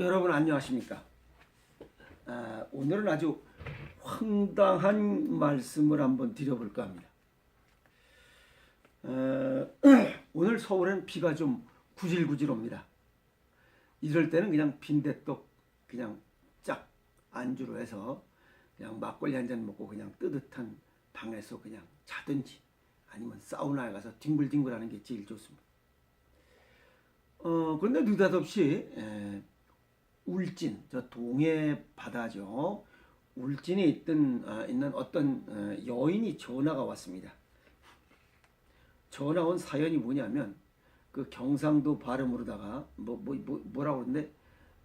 여러분 안녕하십니까? 아, 오늘은 아주 황당한 말씀을 한번 드려볼까 합니다. 어, 오늘 서울은 비가 좀 구질구질 옵니다. 이럴 때는 그냥 빈대떡 그냥 짝 안주로 해서 그냥 막걸리 한 잔 먹고 그냥 뜨뜻한 방에서 그냥 자든지 아니면 사우나에 가서 뒹굴뒹굴하는 게 제일 좋습니다. 어, 그런데 느닷없이 에, 울진, 저 동해 바다죠. 울진에 있던 아, 있는 어떤 어, 여인이 전화가 왔습니다. 전화 온 사연이 뭐냐면 그 경상도 발음으로다가 뭐, 뭐, 뭐 뭐라고 그러는데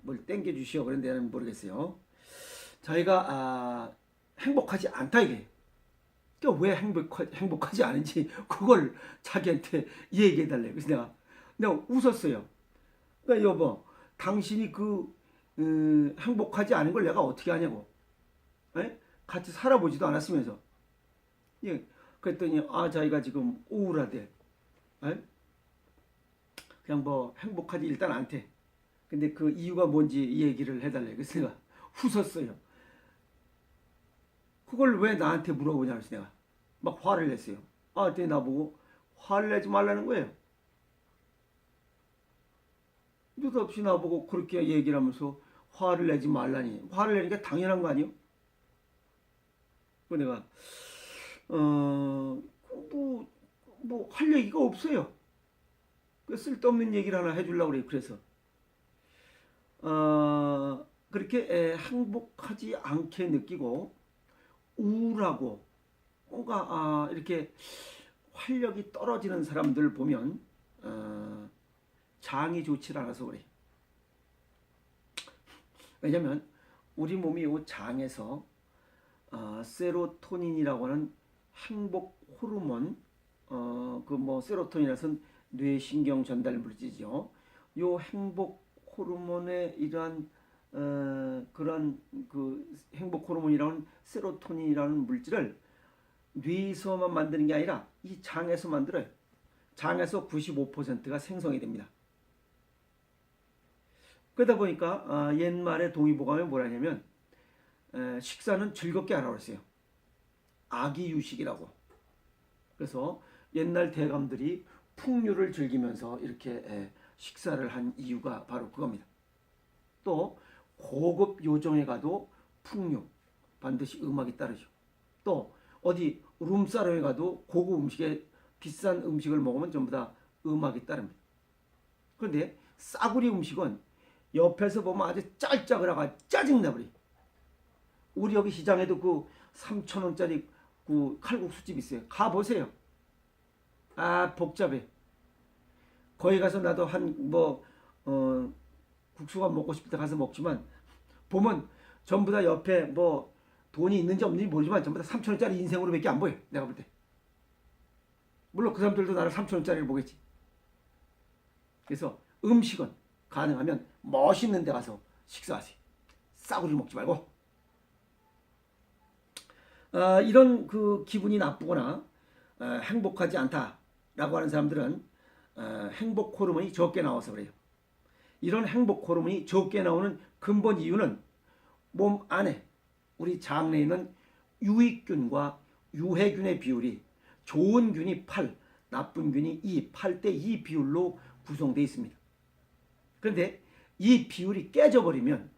뭘 땡겨 주시오 그런데 나는 모르겠어요. 자기가 아, 행복하지 않다 이게. 그러니까 왜 행복 행복하지 않은지 그걸 자기한테 얘기해 달래. 그래서 내가 내가 웃었어요. 그러니까 여보, 당신이 그 음, 행복하지 않은 걸 내가 어떻게 하냐고. 에? 같이 살아보지도 않았으면서. 예. 그랬더니 아 자기가 지금 우울하대. 에? 그냥 뭐 행복하지 일단 않대. 근데 그 이유가 뭔지 얘기를 해달래. 그래서 내가 웃었어요. 그걸 왜 나한테 물어보냐 그래서 내가 막 화를 냈어요. 아, 그때 나보고 화를 내지 말라는 거예요. 느닷없이 나보고 그렇게 얘기를 하면서 화를 내지 말라니. 화를 게 당연한 거 아니에요? 그 내가, 어, 뭐, 뭐, 할 얘기가 없어요. 그 쓸데없는 얘기를 하나 해주려고 그래요. 그래서. 어, 그렇게 에, 행복하지 않게 느끼고, 우울하고, 뭔가, 아, 이렇게 활력이 떨어지는 사람들 보면, 어, 장이 좋지 않아서 그래. 왜냐면 우리 몸이 이 장에서 어, 세로토닌이라고 하는 행복 호르몬, 어, 그 뭐 세로토닌이라서는 뇌신경 전달 물질이죠. 요 행복 호르몬의 이러한 어, 그런 그 행복 호르몬이라는 세로토닌이라는 물질을 뇌에서만 만드는 게 아니라 이 장에서 만들어요. 장에서 95%가 생성이 됩니다. 그러다 보니까 아, 옛말에 동의보감에 뭐라냐면 에, 식사는 즐겁게 하라고 그랬어요. 아기 유식이라고. 그래서 옛날 대감들이 풍류를 즐기면서 이렇게 에, 식사를 한 이유가 바로 그겁니다. 또 고급 요정에 가도 풍류 반드시 음악이 따르죠. 또 어디 룸사롱에 가도 고급 음식에 비싼 음식을 먹으면 전부 다 음악이 따릅니다. 그런데 싸구리 음식은 옆에서 보면 아주 짤짤하가 짜증나 버리. 우리 여기 시장에도 그 3천 원짜리 그 칼국수집 있어요. 가 보세요. 아 복잡해. 거기 가서 나도 한뭐 어, 국수가 먹고 싶을 때 가서 먹지만 보면 전부 다 옆에 뭐 돈이 있는지 없는지 모르지만 전부 다 3천 원짜리 인생으로밖에 안 보여. 내가 볼 때. 물론 그 사람들도 나를 3천 원짜리를 보겠지. 그래서 음식은 가능하면 멋있는 데 가서 식사하세요. 싸구려 먹지 말고. 아, 이런 그 기분이 나쁘거나 아, 행복하지 않다라고 하는 사람들은 아, 행복 호르몬이 적게 나와서 그래요. 이런 행복 호르몬이 적게 나오는 근본 이유는 몸 안에 우리 장내에 있는 유익균과 유해균의 비율이 좋은 균이 8, 나쁜 균이 2, 8대 2 비율로 구성되어 있습니다. 그런데 이 비율이 깨져버리면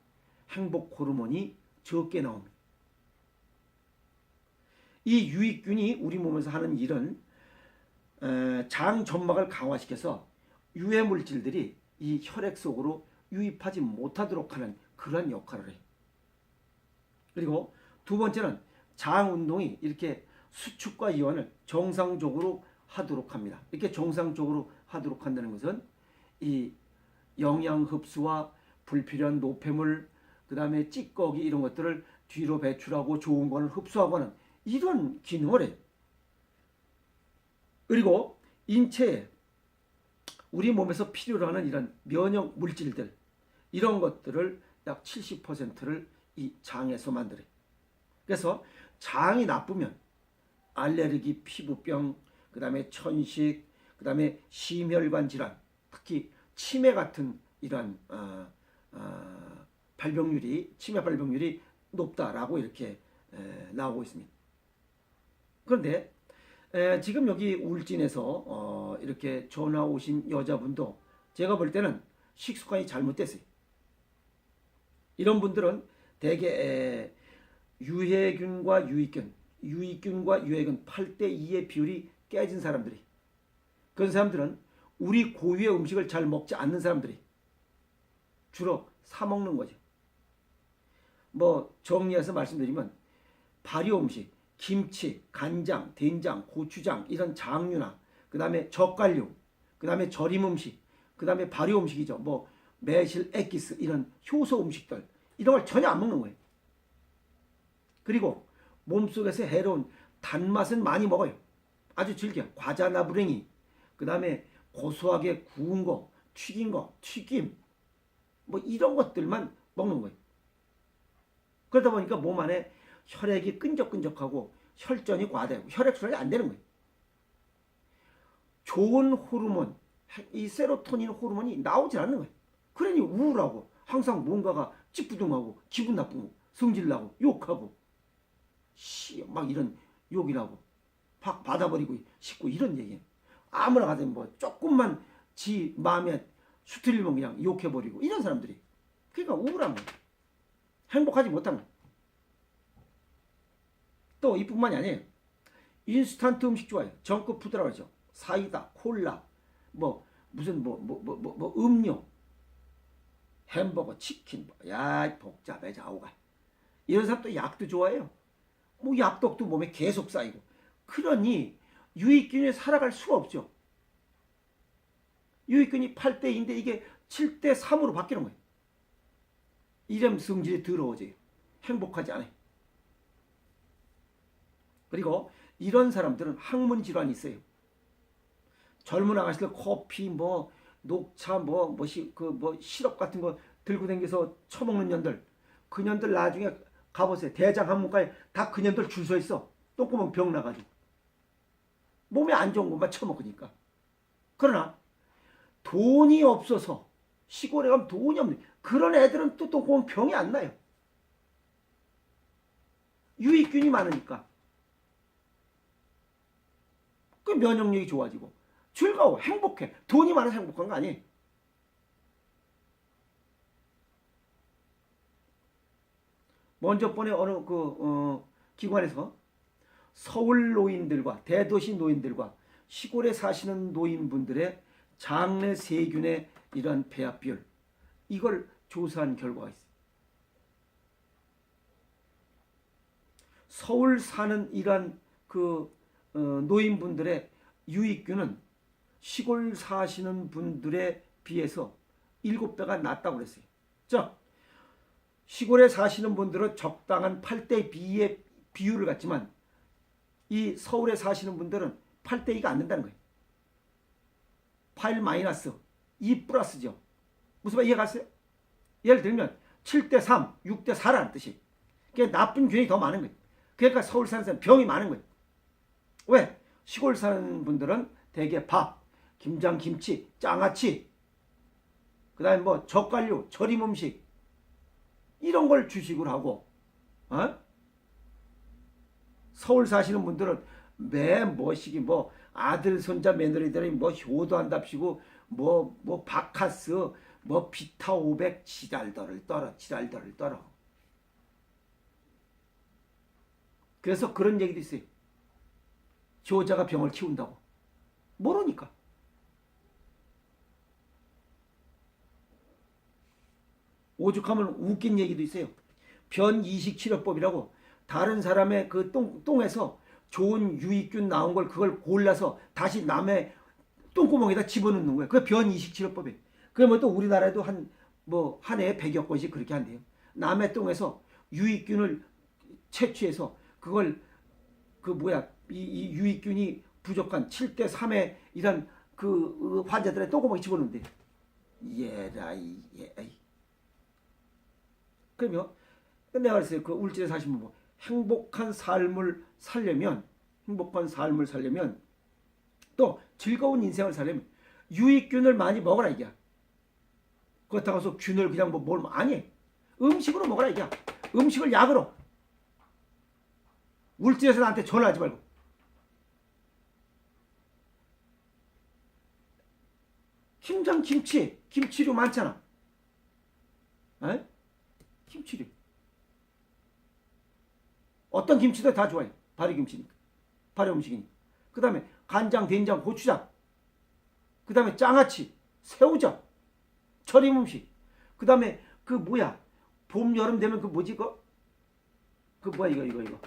행복 호르몬이 적게 나옵니다. 이 유익균이 우리 몸에서 하는 일은 장 점막을 강화시켜서 유해 물질들이 이 혈액 속으로 유입하지 못하도록 하는 그런 역할을 해요. 그리고 두 번째는 장 운동이 이렇게 수축과 이완을 정상적으로 하도록 합니다. 이렇게 정상적으로 하도록 한다는 것은 이 영양 흡수와 불필요한 노폐물, 그 다음에 찌꺼기 이런 것들을 뒤로 배출하고 좋은 거는 흡수하고 하는 이런 기능을 해요. 그리고 인체에 우리 몸에서 필요로 하는 이런 면역 물질들 이런 것들을 약 70%를 이 장에서 만들어요. 그래서 장이 나쁘면 알레르기, 피부병, 그 다음에 천식, 그 다음에 심혈관 질환, 특히 치매 같은 이러한 어, 아, 발병률이 치매 발병률이 높다라고 이렇게 에, 나오고 있습니다. 그런데 에, 지금 여기 울진에서 어, 이렇게 전화 오신 여자분도 제가 볼 때는 식습관이 잘못됐어요. 이런 분들은 대개 에, 유해균과 유익균, 유익균과 유해균 8대 2의 비율이 깨진 사람들이 그런 사람들은 우리 고유의 음식을 잘 먹지 않는 사람들이 주로 사 먹는 거죠. 뭐 정리해서 말씀드리면 발효 음식, 김치, 간장, 된장, 고추장 이런 장류나 그다음에 젓갈류, 그다음에 절임 음식, 그다음에 발효 음식이죠. 뭐 매실, 엑기스 이런 효소 음식들 이런 걸 전혀 안 먹는 거예요. 그리고 몸속에서 해로운 단맛은 많이 먹어요. 아주 즐겨. 과자나 불행이, 그 다음에 고소하게 구운 거, 튀긴 거, 튀김, 뭐 이런 것들만 먹는 거예요. 그러다 보니까 몸 안에 혈액이 끈적끈적하고 혈전이 과대고 혈액 순환이 안 되는 거예요. 좋은 호르몬, 이 세로토닌 호르몬이 나오질 않는 거예요. 그러니 우울하고 항상 뭔가가 찌뿌둥하고 기분 나쁘고 성질나고 욕하고 씨, 막 이런 욕이라고 팍 받아버리고 싶고 이런 얘기예요. 아무나 가든 뭐 조금만 지 마음에 수틀리면 그냥 욕해버리고 이런 사람들이 그러니까 우울한 거예요. 행복하지 못한 거예요. 또 이뿐만이 아니에요. 인스턴트 음식 좋아해요. 정크 푸드라고 하죠. 사이다, 콜라, 뭐 무슨 뭐 뭐 뭐 뭐뭐 음료, 햄버거, 치킨, 뭐, 야 복잡해 자오가. 이런 사람 또 약도 좋아해요. 뭐 약독도 몸에 계속 쌓이고. 그러니 유익균이 살아갈 수가 없죠. 유익균이 8대2인데 이게 7대 3으로 바뀌는 거예요. 이름 성질이 더러워져요. 행복하지 않아요. 그리고 이런 사람들은 항문 질환이 있어요. 젊은 아가씨들 커피 뭐 녹차 뭐 뭐시 그 뭐 시럽 같은 거 들고 다니면서 처먹는 년들 그 년들 나중에 가보세요. 대장 항문과에 다그 년들 줄 서 있어. 똥구멍 병 나가지고 몸에 안 좋은 것만 처먹으니까. 그러나 돈이 없어서 시골에 가면 돈이 없는 그런 애들은 또 똥구멍 병이 안 나요. 유익균이 많으니까. 그 면역력이 좋아지고 즐거워 행복해 돈이 많아서 행복한 거 아니에요. 먼저 번에 어느 그 어, 기관에서 서울 노인들과 대도시 노인들과 시골에 사시는 노인분들의 장내 세균의 이러한 배합 비율 이걸 조사한 결과가 있어요. 서울 사는 이러한 그 어, 노인분들의 유익균은 시골 사시는 분들에 비해서 7배가 낮다고 그랬어요. 자, 시골에 사시는 분들은 적당한 8대 2의 비율을 갖지만 이 서울에 사시는 분들은 8대 2가 안 된다는 거예요. 8 마이너스 2 플러스죠. 무슨 말 이해갔어요? 예를 들면 7대 3, 6대 4라는 뜻이. 그게 나쁜 균이 더 많은 거예요. 그러니까 서울 사는 사람 병이 많은 거예요. 왜? 시골 사는 분들은 대개 밥, 김장, 김치, 장아찌, 그 다음에 뭐 젓갈류, 절임 음식 이런 걸 주식을 하고 어? 서울 사시는 분들은 매 뭐시기 뭐 아들 손자 며느리들이 뭐 효도한답시고 뭐뭐 바카스 뭐 비타 500 지랄더를 떨어 지랄더를 떨어. 그래서 그런 얘기도 있어요. 효자가 병을 키운다고. 모르니까. 오죽하면 웃긴 얘기도 있어요. 변 이식 치료법이라고 다른 사람의 그 똥, 똥에서 좋은 유익균 나온 걸 그걸 골라서 다시 남의 똥구멍에다 집어넣는 거예요. 그게 변 이식 치료법이에요. 그러면 또 우리나라에도 한 뭐 한 해에 100여 건씩 그렇게 한대요. 남의 똥에서 유익균을 채취해서 그걸 그 뭐야 이, 이 유익균이 부족한 7대 3의 이런 그 환자들의 똥구멍에 집어넣는데 예라 이 예. 그러면 내가 그랬어요. 그 울진에 사시면 뭐 행복한 삶을 살려면 행복한 삶을 살려면 또 즐거운 인생을 살려면 유익균을 많이 먹어라 이게. 그렇다고 해서 균을 그냥 뭐뭘 아니. 음식으로 먹어라 이게. 음식을 약으로. 울진에서 나한테 전화하지 말고. 김장 김치. 김치류 많잖아. 에? 김치류 어떤 김치도 다 좋아해. 발효 김치니까. 발효 음식이니까. 그 다음에 간장 된장 고추장. 그 다음에 장아찌 새우젓 절임 음식. 그 다음에 그 뭐야? 봄 여름 되면 그 뭐지 그? 그 뭐야 이거 이거 이거?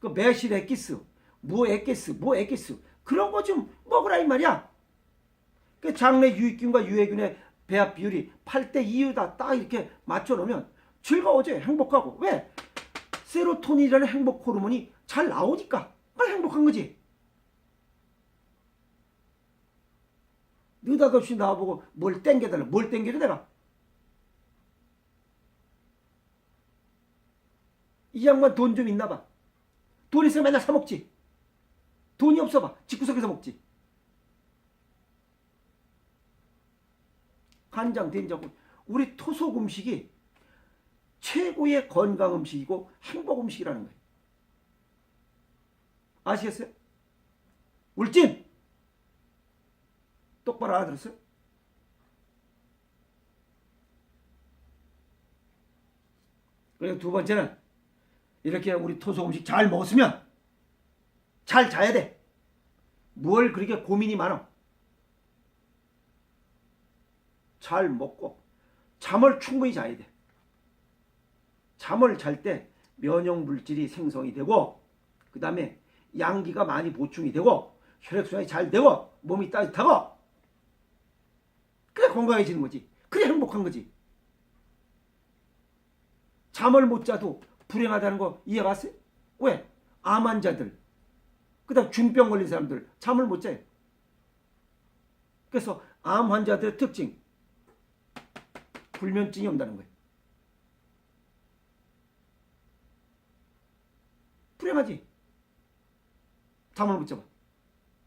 그 매실 액기스. 무 액기스 뭐 액기스. 그런 거 좀 먹으라 이 말이야. 그 장내 유익균과 유해균의 배합 비율이 8대 2다 딱 이렇게 맞춰 놓으면 즐거워져 행복하고. 왜 세로토닌이라는 행복 호르몬이 잘 나오니까 아, 행복한 거지 느닷없이 나와보고 뭘 땡겨달라 뭘 땡겨줘 내가 이 양반 돈 좀 있나 봐. 돈 있으면 맨날 사 먹지. 돈이 없어 봐. 집구석에서 먹지. 간장, 된장, 우리 토속 음식이 최고의 건강 음식이고 행복 음식이라는 거예요. 아시겠어요? 울진! 똑바로 알아들었어요? 그리고 두 번째는 이렇게 우리 토속 음식 잘 먹었으면 잘 자야 돼. 뭘 그렇게 고민이 많아? 잘 먹고 잠을 충분히 자야 돼. 잠을 잘 때 면역 물질이 생성이 되고 그 다음에 양기가 많이 보충이 되고 혈액순환이 잘 되고 몸이 따뜻하고 그래 건강해지는 거지. 그래 행복한 거지. 잠을 못 자도 불행하다는 거 이해 갔어요? 왜? 암 환자들, 그 다음 중병 걸린 사람들 잠을 못 자요. 그래서 암 환자들의 특징, 불면증이 온다는 거예요. 불행하지? 잠을 못 자봐.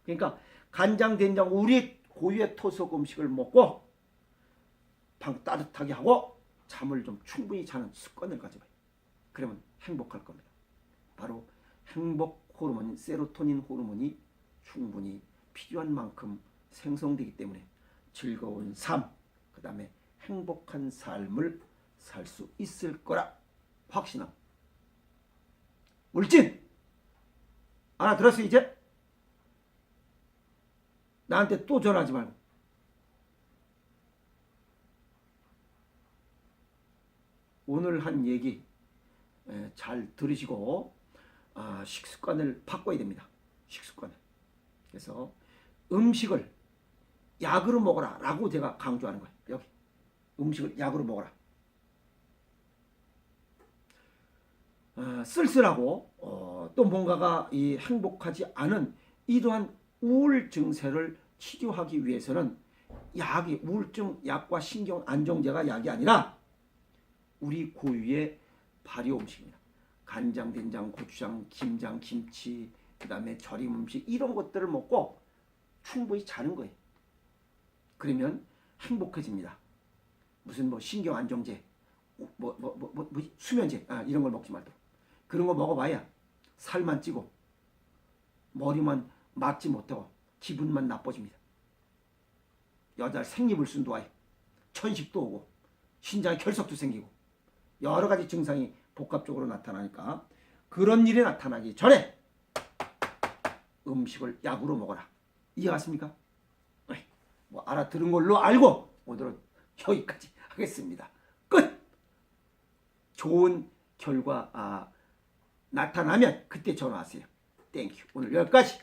그러니까 간장, 된장, 우리 고유의 토속 음식을 먹고 방 따뜻하게 하고 잠을 좀 충분히 자는 습관을 가져봐요. 그러면 행복할 겁니다. 바로 행복 호르몬인 세로토닌 호르몬이 충분히 필요한 만큼 생성되기 때문에 즐거운 삶, 그 다음에 행복한 삶을 살 수 있을 거라 확신함. 울진! 알아들었어 이제? 나한테 또 전화하지 말고. 오늘 한 얘기 에, 잘 들으시고 아, 식습관을 바꿔야 됩니다. 식습관을. 그래서 음식을 약으로 먹어라 라고 제가 강조하는 거예요. 여기 음식을 약으로 먹어라. 아, 쓸쓸하고 어, 또 뭔가가 이 행복하지 않은 이러한 우울 증세를 치료하기 위해서는 약이 우울증 약과 신경 안정제가 약이 아니라 우리 고유의 발효 음식입니다. 간장, 된장, 고추장, 김장, 김치, 그다음에 절임 음식 이런 것들을 먹고 충분히 자는 거예요. 그러면 행복해집니다. 무슨 뭐 신경 안정제, 뭐 뭐 뭐 뭐 뭐, 뭐, 수면제 아, 이런 걸 먹지 말고 그런 거 먹어봐야 살만 찌고 머리만 맞지 못하고 기분만 나빠집니다. 여자 생리불순도 와요. 천식도 오고 신장에 결석도 생기고 여러 가지 증상이 복합적으로 나타나니까 그런 일이 나타나기 전에 음식을 약으로 먹어라. 이해갔습니까? 네, 뭐 알아들은 걸로 알고 오늘은 여기까지 하겠습니다. 끝. 좋은 결과 아, 나타나면 그때 전화하세요. 땡큐. 오늘 여기까지.